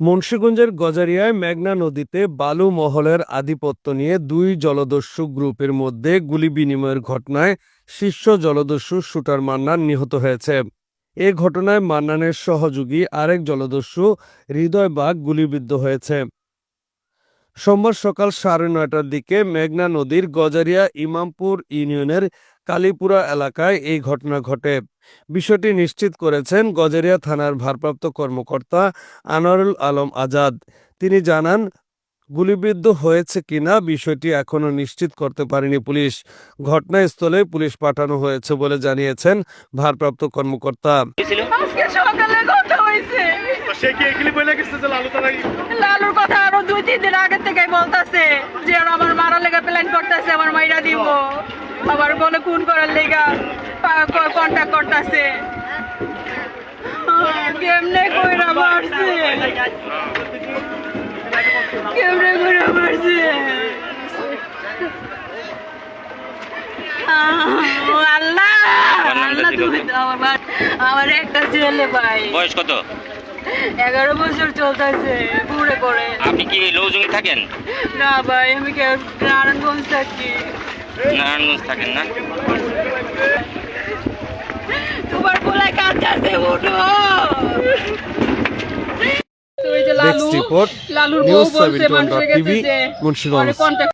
মুন্সিগঞ্জের গজারিয়ায় মেঘনা নদীতে বালু মহলের আধিপত্য নিয়ে দুই জলদস্যু গ্রুপের মধ্যে গুলি বিনিময়ের ঘটনায় শীর্ষ জলদস্যু শুটার মান্নান নিহত হয়েছে। এ ঘটনায় মান্নানের সহযোগী আরেক জলদস্যু হৃদয় বাগ গুলিবিদ্ধ হয়েছে। সোমবার সকাল সাড়ে নয়টার দিকে মেঘনা নদীর গজারিয়া ইমামপুর ইউনিয়নের কালীপুরা এলাকায় এই ঘটনা ঘটে। বিষয়টি নিশ্চিত করেছেন গজারিয়া থানার ভারপ্রাপ্ত কর্মকর্তা আনোয়ারুল আলম আজাদ। তিনি জানান গুলিবিদ্ধ হয়েছে কিনা বিষয়টি এখনও নিশ্চিত করতে পারেনি পুলিশ। ঘটনাস্থলে পুলিশ পাঠানো হয়েছে বলে জানিয়েছেন ভারপ্রাপ্ত কর্মকর্তা। ছিল আজকে সকালে কথা হয়েছে। সে কি এগুলি বলে গেছে যে লালু তারা লালুর কথা আরও দুই তিন দিন আগে থেকে বলতাছে যে আমার মারার লেগে প্ল্যান করতেছে আমার মাইরা দিব। আবার বলে খুন করার লেগা কন্ট্যাক্ট করতেছে কেমনে কইরা মারছে? কেমনে কইরা মারছে? আল্লাহ! আল্লাহ তুমি আমার আমার একটা ছেলে ভাই। বয়স কত? এগারো বছর চলতেছে পুরে করে আপনি কি লৌজঙ্গি থাকেন? না ভাই আমি নারায়ণগঞ্জ থাকি। নারায়ণগঞ্জ থাকেন না? লালু লালুর বউ বলছে 71.tv, মানুষের কাছে যে